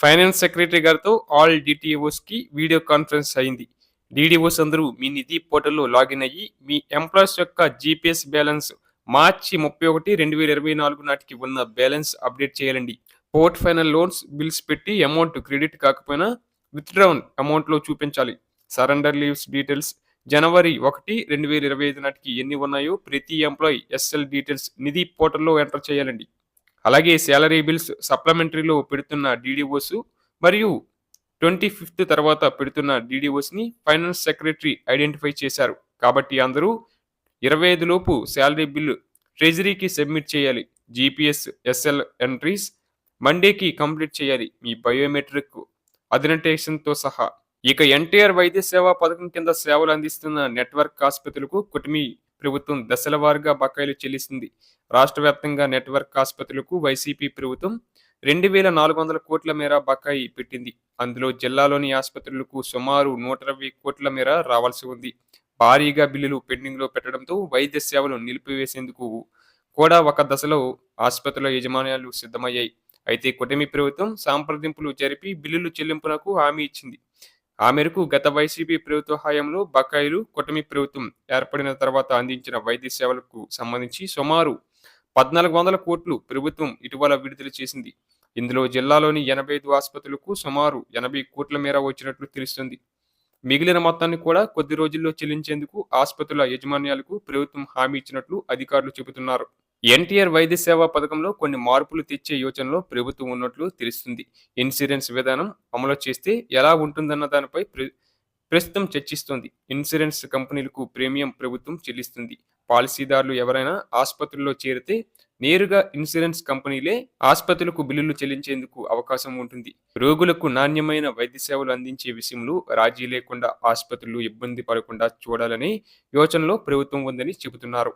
Finance secretary గారితో all డిటిఓస్కి video conference అయింది. డిడిఓస్ అందరూ మీ నిధి పోర్టల్లో లాగిన్ అయ్యి మీ ఎంప్లాయీస్ యొక్క జీపీఎస్ బ్యాలెన్స్ మార్చి ముప్పై ఒకటి రెండు వేల ఇరవై నాలుగు నాటికి ఉన్న బ్యాలెన్స్ అప్డేట్ చేయాలండి. పోర్ట్ ఫైనల్ లోన్స్ బిల్స్ పెట్టి అమౌంట్ క్రెడిట్ కాకపోయినా విత్డ్రౌన్ అమౌంట్లో చూపించాలి. సరెండర్ లీవ్స్ డీటెయిల్స్ జనవరి ఒకటి రెండు వేల ఇరవై ఐదు నాటికి ఎన్ని ఉన్నాయో ప్రతి ఎంప్లాయీ ఎస్ఎల్ డీటెయిల్స్ నిధి పోర్టల్లో ఎంటర్ చేయాలండి. అలాగే శాలరీ బిల్స్ సప్లిమెంటరీలో పెడుతున్న డీడీఓస్ మరియు ట్వంటీ ఫిఫ్త్ తర్వాత పెడుతున్న డీడీఓస్ని ఫైనాన్స్ సెక్రటరీ ఐడెంటిఫై చేశారు. కాబట్టి అందరూ ఇరవై ఐదు లోపు శాలరీ బిల్లు ట్రెజరీకి సబ్మిట్ చేయాలి. జీపీఎస్ ఎస్ఎల్ ఎంట్రీస్ మండేకి కంప్లీట్ చేయాలి మీ బయోమెట్రిక్ అథెంటికేషన్తో సహా. ఇక ఎన్టీఆర్ వైద్య సేవా పథకం కింద సేవలు అందిస్తున్న నెట్వర్క్ ఆసుపత్రులకు కుటుంబీ ప్రభుత్వం దశల వారీగా బకాయిలు చెల్లిస్తుంది. రాష్ట్ర వ్యాప్తంగా నెట్వర్క్ ఆసుపత్రులకు వైసీపీ ప్రభుత్వం రెండు వేల నాలుగు వందల కోట్ల మేర బకాయి పెట్టింది. అందులో జిల్లాలోని ఆసుపత్రులకు సుమారు నూట ఇరవై కోట్ల మేర రావాల్సి ఉంది. భారీగా బిల్లులు పెండింగ్లో పెట్టడంతో వైద్య సేవలు నిలిపివేసేందుకు కూడా ఒక దశలో ఆసుపత్రుల యజమాన్యాలు సిద్ధమయ్యాయి. అయితే కూటమి ప్రభుత్వం సాంప్రదింపులు జరిపి బిల్లులు చెల్లింపునకు హామీ ఇచ్చింది. ఆ మేరకు గత వైసీపీ ప్రభుత్వ హయాంలో బకాయిలు కూటమి ప్రభుత్వం ఏర్పడిన తర్వాత అందించిన వైద్య సేవలకు సంబంధించి సుమారు పద్నాలుగు వందల కోట్లు ప్రభుత్వం ఇటీవల విడుదల చేసింది. ఇందులో జిల్లాలోని ఎనభై ఐదు ఆసుపత్రులకు సుమారు ఎనభై కోట్ల మేర వచ్చినట్లు తెలుస్తుంది. మిగిలిన మొత్తాన్ని కూడా కొద్ది రోజుల్లో చెల్లించేందుకు ఆసుపత్రుల యాజమాన్యాలకు ప్రభుత్వం హామీ ఇచ్చినట్లు అధికారులు చెబుతున్నారు. ఎన్టీఆర్ వైద్య సేవా పథకంలో కొన్ని మార్పులు తెచ్చే యోచనలో ప్రభుత్వం ఉన్నట్లు తెలుస్తుంది. ఇన్సూరెన్స్ విధానం అమలు చేస్తే ఎలా ఉంటుందన్న దానిపై ప్ర- ప్రస్తుతం చర్చిస్తోంది. ఇన్సూరెన్స్ కంపెనీలకు ప్రీమియం ప్రభుత్వం చెల్లిస్తుంది. పాలసీదారులు ఎవరైనా ఆసుపత్రుల్లో చేరితే నేరుగా ఇన్సూరెన్స్ కంపెనీలే ఆసుపత్రులకు బిల్లులు చెల్లించేందుకు అవకాశం ఉంటుంది. రోగులకు నాణ్యమైన వైద్య సేవలు అందించే విషయంలో రాజీ లేకుండా ఆసుపత్రులు ఇబ్బంది పడకుండా చూడాలనే యోచనలో ప్రభుత్వం ఉందని చెబుతున్నారు.